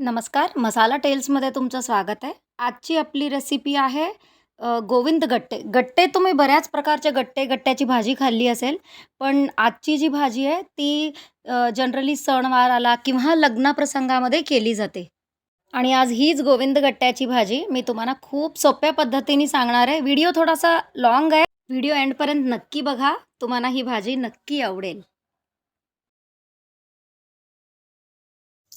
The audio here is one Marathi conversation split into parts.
नमस्कार मसाला टेल्समध्ये तुमचं स्वागत आहे. आजची आपली रेसिपी आहे गोविंद गट्टे. गट्टे तुम्ही बऱ्याच प्रकारचे गट्टे गट्ट्याची भाजी खाल्ली असेल पण आजची जी भाजी आहे ती जनरली सणवार आला किंवा लग्नप्रसंगामध्ये केली जाते. आणि आज हीच गोविंद गट्ट्याची भाजी मी तुम्हाला खूप सोप्या पद्धतीने सांगणार आहे. व्हिडिओ थोडासा लॉंग आहे. व्हिडिओ एंडपर्यंत नक्की बघा. तुम्हाला ही भाजी नक्की आवडेल.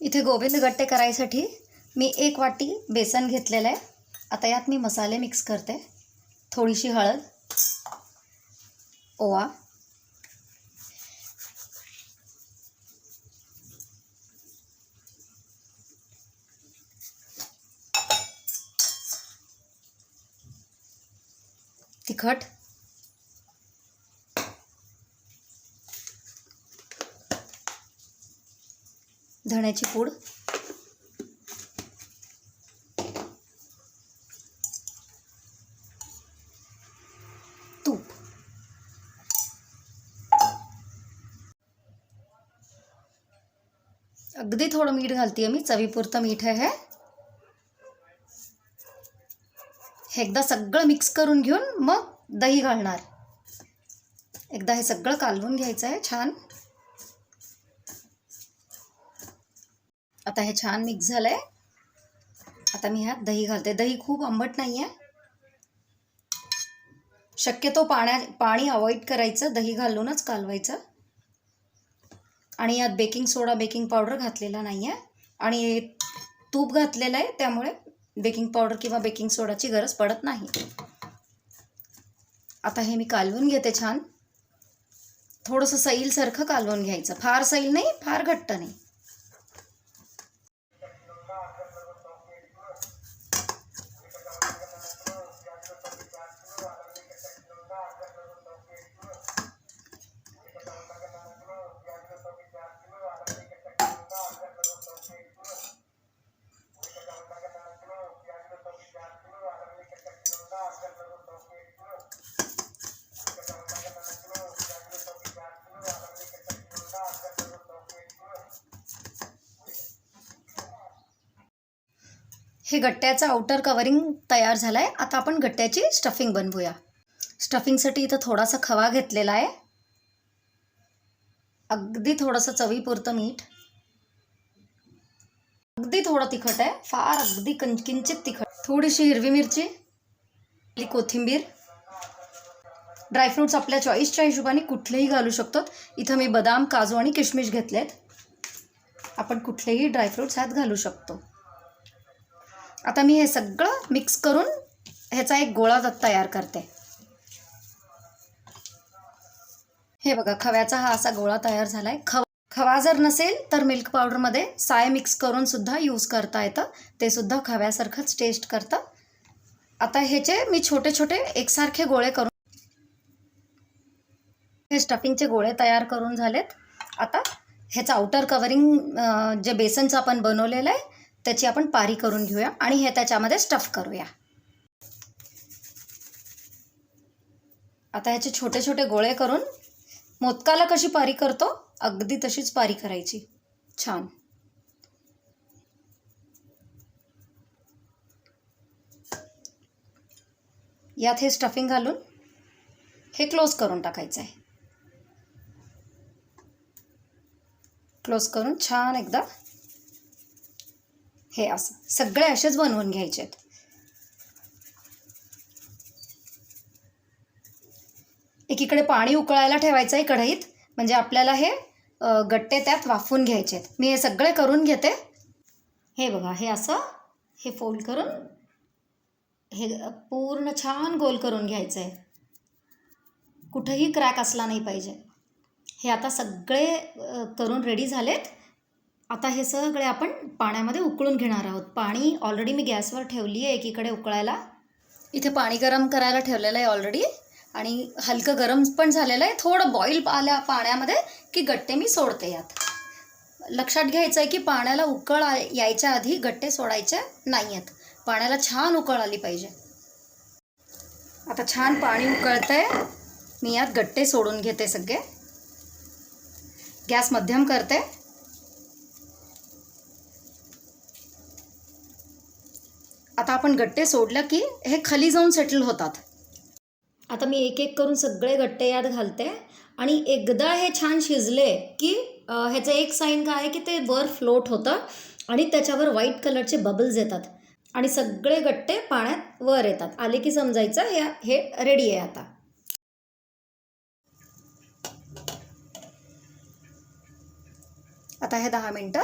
इथे गोविंद गट्टे करायसाठी मी एक वाटी बेसन घेतलेलं आहे. आता यात मी मसाले मिक्स करते. थोडीशी हळद ओवा तिखट धण्याची पूड. तूप. अगदी थोडं मीठ घालते मी. चवीपुरतं मीठ आहे हे. हे एकदा सगळं मिक्स करून घेऊन मग दही घालणार. एकदा हे सगळं कालवून घ्यायचं आहे. छान. आता हे छान मिक्स झालं आहे आता मी ह्यात दही घालते. दही खूप आंबट नाही आहे शक्यतो पाण्या पाणी अवॉइड करायचं दही घालूनच कालवायचं. आणि यात बेकिंग सोडा बेकिंग पावडर घातलेला नाही आहे आणि तूप घातलेलं आहे त्यामुळे बेकिंग पावडर किंवा बेकिंग सोडाची गरज पडत नाही. आता हे मी कालवून घेते छान. थोडंसं सैलसारखं कालवून घ्यायचं. फार सैल नाही फार घट्ट नाही. हे गट्ट्याचं आउटर कवरिंग तयार झालं आहे आता आपण गट्ट्याची स्टफिंग बनवूया. स्टफिंगसाठी इथं थोडासा खवा घेतलेला आहे. अगदी थोडंसं चवीपुरतं मीठ. अगदी थोडं तिखट आहे. फार अगदी कं किंचित तिखट. थोडीशी हिरवी मिरची. आपली कोथिंबीर. ड्रायफ्रूट्स आपल्या चॉईसच्या हिशोबाने कुठलेही घालू शकतो. इथं मी बदाम काजू आणि किशमिश घेतलेत. आपण कुठलेही ड्रायफ्रूट्स ह्यात घालू शकतो. आता मी हे सगळं मिक्स करून ह्याचा एक गोळा दत्त तयार करते. हे बघा खव्याचा हा असा गोळा तयार झाला आहे खवा खवा जर नसेल तर मिल्क पावडरमध्ये साय मिक्स करून सुद्धा यूज करता येतं. ते सुद्धा खव्यासारखंच टेस्ट करतं. आता ह्याचे मी छोटे छोटे एकसारखे गोळे करून हे स्टफिंगचे गोळे तयार करून झालेत. आता ह्याचं आउटर कवरिंग जे बेसनचं आपण बनवलेलं आहे त्याची आपण पारी करून घेऊया आणि हे त्याच्यामध्ये स्टफ करूया. आता ह्याचे छोटे छोटे गोळे करून मोदकाला कशी पारी करतो? अगदी तशीच पारी करायची. छान. यात हे स्टफिंग घालून हे क्लोज करून टाकायचं आहे क्लोज करून छान एकदा हे असं. सगळे असेच बनवून घ्यायचे आहेत. एकीकडे पाणी उकळायला ठेवायचं आहे कढईत. म्हणजे आपल्याला हे गट्टे त्यात वाफवून घ्यायचे आहेत. मी हे सगळे करून घेते. हे बघा हे असं हे फोल्ड करून हे पूर्ण छान गोल करून घ्यायचं आहे कुठंही क्रॅक असला नाही पाहिजे. हे आता सगळे करून रेडी झालेत. आता हे सगळे आपण पाण्यामध्ये उकळून घेणार आहोत. पाणी ऑलरेडी मी गॅसवर ठेवली आहे एकीकडे उकळायला. इथे पाणी गरम करायला ठेवलेलं आहे ऑलरेडी आणि हलकं गरम पण झालेलं आहे. थोडं बॉईल आल्या पाण्यामध्ये की गट्टे मी सोडते यात. लक्षात घ्यायचं आहे की पाण्याला उकळ आ- यायच्या आधी गट्टे सोडायचे नाही आहेत. पाण्याला छान उकळ आली पाहिजे. आता छान पाणी उकळतंय. मी यात गट्टे सोडून घेते सगळे. गॅस मध्यम करते. आता आपण गट्टे सोडलं की हे खाली जाऊन सेटल होतात. आता मी एक एक करून सगळे गट्टे यात घालते आणि एकदा हे छान शिजले की ह्याचं एक साईन काय आहे की ते वर फ्लोट होतं आणि त्याच्यावर व्हाईट कलरचे बबल्स येतात आणि सगळे गट्टे पाण्यात वर येतात. आले की समजायचं हे हे रेडी आहे आता. आता हे दहा मिनटं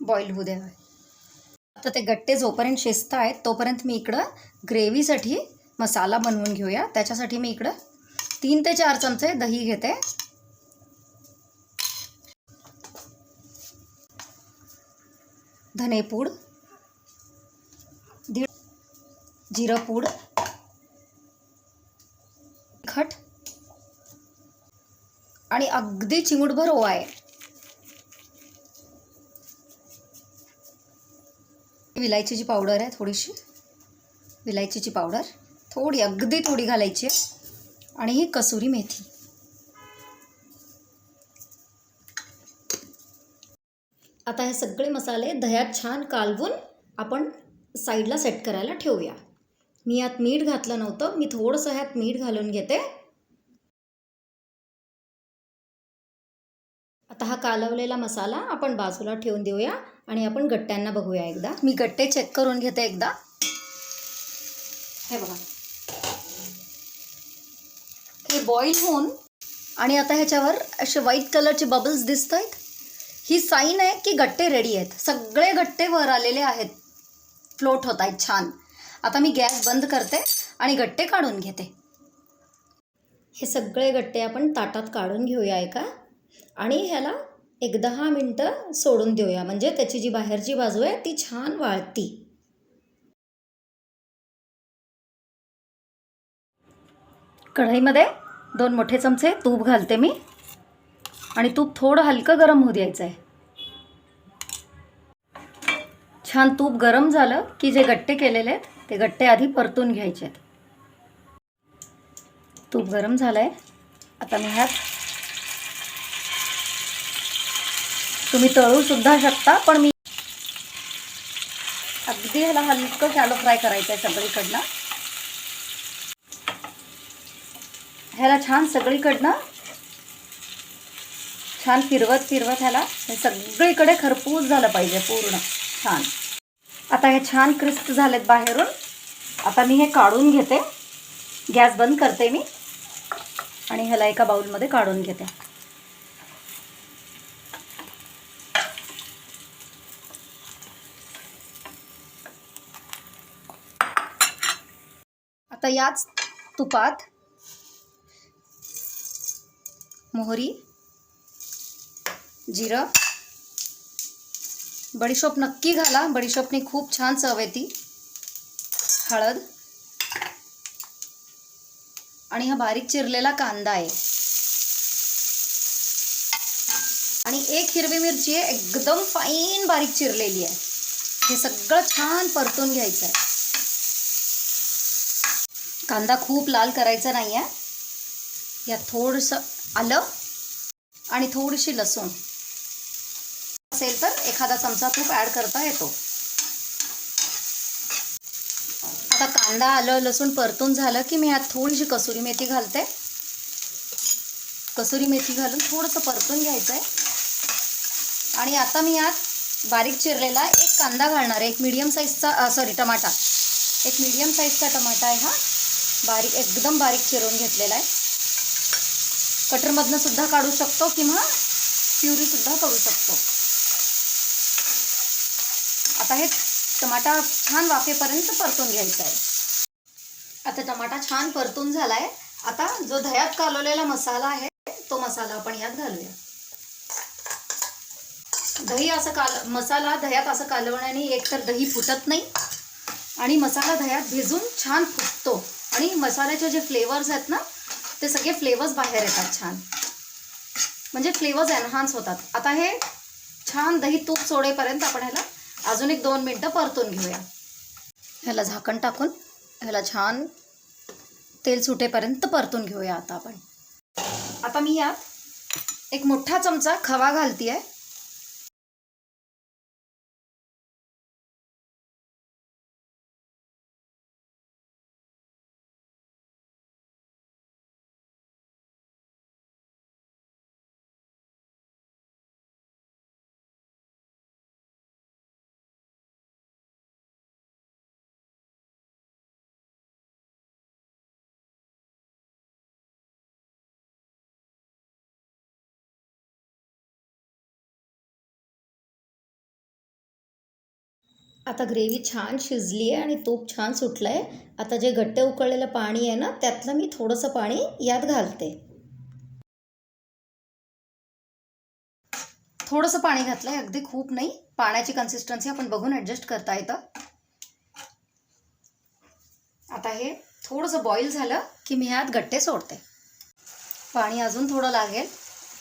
बॉईल होऊ द्यावे तर ते गट्टे जोपर्यंत शिजत आहेत तोपर्यंत मी इकडं ग्रेव्हीसाठी मसाला बनवून घेऊया. त्याच्यासाठी मी इकडं तीन ते चार चमचे दही घेते. धनेपूड दीड जिरंपूड खट आणि अगदी चिमूटभर ओवा आहे. विलायचीची पावडर आहे थोडीशी. विलायचीची पावडर. थोडी अगदी थोडी घालायची आहे. आणि ही कसुरी मेथी. आता हे सगळे मसाले दह्यात छान कालवून आपण साईडला सेट करायला ठेवूया. मी यात मीठ घातलं नव्हतं. मी थोडंसं ह्यात मीठ घालून घेते. आता हा कालवलेला मसाला आपण बाजूला ठेवून देऊया. आणि आपण गट्ट्यांना बघूया एकदा. मी गट्टे चेक करून घेते एकदा. हे बघा. हे बॉईल होऊन आणि आता ह्याच्यावर असे व्हाईट कलरचे बबल्स दिसत आहेत ही साईन आहे की गट्टे रेडी आहेत. सगळे गट्टे वर आलेले आहेत. फ्लोट होत आहेत छान. आता मी गॅस बंद करते आणि गट्टे काढून घेते. हे सगळे गट्टे आपण ताटात काढून घेऊया एका. आणि ह्याला एक दहा मिनटं सोडून देऊया. म्हणजे त्याची जी बाहेरची बाजू आहे ती छान वाळती. कढईमध्ये दोन मोठे चमचे तूप घालते मी. आणि तूप थोडं हलकं गरम होऊ द्यायचं आहे छान तूप गरम झालं की जे गट्टे केलेले आहेत ते गट्टे आधी परतून घ्यायचे आहेत. तूप गरम झालं आहे आता मी ह्यात तुम्ही तळू सुद्धा शकता पण मी अगदी ह्याला हलकं शॅलो फ्राय करायचं आहे सगळीकडनं. ह्याला छान सगळीकडनं छान फिरवत फिरवत ह्याला हे सगळीकडे खरपूस झालं पाहिजे पूर्ण छान. आता हे छान क्रिस्प झालेत बाहेरून. आता मी हे काढून घेते. गॅस बंद करते मी. आणि ह्याला एका बाऊलमध्ये काढून घेते. आता याच तुपात मोहरी जिरं बडीशोप नक्की घाला. बडीशोपने खूप छान चव येते. हळद. आणि हा बारीक चिरलेला कांदा आहे. आणि एक हिरवी मिरची आहे एकदम फाईन बारीक चिरलेली आहे. हे सगळं छान परतून घ्यायचं आहे. कांदा खूप लाल करायचा नाही आहे यात थोडंसं आलं आणि थोडीशी लसूण. असेल तर एखादा चमचा तूप ॲड करता येतो. आता कांदा आलं लसूण परतून झालं की मी यात थोडीशी कसुरी मेथी घालते. कसुरी मेथी घालून थोडंसं परतून घ्यायचं आहे आणि आता मी यात बारीक चिरलेला एक कांदा घालणार आहे. एक मीडियम साईजचा सॉरी टमाटा. एक मीडियम साईजचा टमाटा आहे हा. बारीक एकदम बारीक चिरून घेतलेला आहे. कटरमधनं सुद्धा काढू शकतो किंवा प्युरीसुद्धा करू शकतो. आता हे टमाटा छान वाफेपर्यंत परतून घ्यायचा आहे. आता टमाटा छान परतून झाला आहे आता जो दह्यात कालवलेला मसाला आहे तो मसाला आपण यात घालूया. दही असं काल मसाला दह्यात असं कालवण्याने एकतर दही फुटत नाही आणि मसाला दह्यात भिजून छान फुटतो. आणि मसाल्याचे जे फ्लेवर्स आहेत ना ते सगळे फ्लेवर्स बाहेर येतात छान. म्हणजे फ्लेवर्स एनहान्स होतात. आता हे छान दही तूप सोडेपर्यंत आपण ह्याला अजून एक दोन मिनटं परतून घेऊया. ह्याला झाकण टाकून ह्याला छान तेल सुटेपर्यंत परतून घेऊया आता आपण. आता मी यात एक मोठा चमचा खवा घालते आहे आता ग्रेव्ही छान शिजली आहे आणि तूप छान सुटलं आहे आता जे गट्टे उकळलेलं पाणी आहे ना त्यातलं मी थोडंसं पाणी यात घालते. थोडंसं पाणी घातलं आहे अगदी खूप नाही. पाण्याची कन्सिस्टन्सी आपण बघून ॲडजस्ट करता येतं. आता हे थोडंसं बॉईल झालं की मी ह्यात गट्टे सोडते. पाणी अजून थोडं लागेल.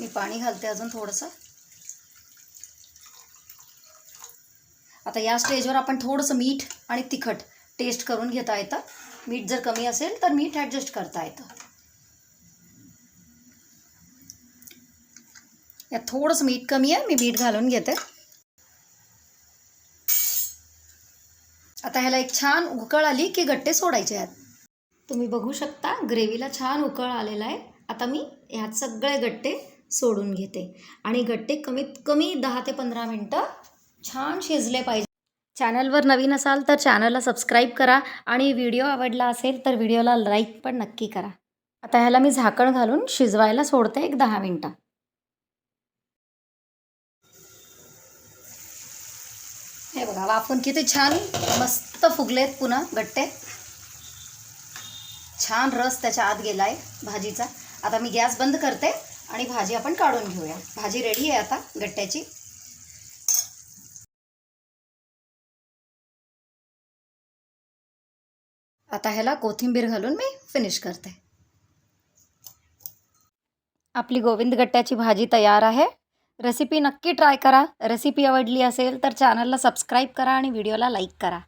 मी पाणी घालते अजून थोडंसं. आता या स्टेजवर आपण थोडंसं मीठ आणि तिखट टेस्ट करून घेता येतं. मीठ जर कमी असेल तर मीठ ॲडजस्ट करता येतं. यात थोडंसं मीठ कमी आहे मी मीठ घालून घेते. आता ह्याला एक छान उकळ आली की गट्टे सोडायचे आहेत. तुम्ही बघू शकता ग्रेव्हीला छान उकळ आलेला आहे. आता मी ह्यात सगळे गट्टे सोडून घेते. आणि गट्टे कमीत कमी दहा ते पंधरा मिनटं छान शिजले पाहिजे. चॅनलवर नवीन असाल तर चॅनलला सबस्क्राईब करा आणि व्हिडिओ आवडला असेल तर व्हिडिओला लाईक पण नक्की करा. आता ह्याला मी झाकण घालून शिजवायला सोडते एक दहा मिनटं. हे बघा वाफून किती छान मस्त फुगलेत पुन्हा गट्टे छान रस त्याच्या आत गेला आहे भाजीचा. आता मी गॅस बंद करते आणि भाजी आपण काढून घेऊया. भाजी रेडी आहे आता गट्ट्याची आता ह्याला कोथिंबीर घालून मी फिनिश करते. आपली गोविंद गट्ट्याची भाजी तयार आहे. रेसिपी नक्की ट्राय करा. रेसिपी आवडली असेल तर चॅनलला सबस्क्राईब करा आणि व्हिडिओला लाईक करा.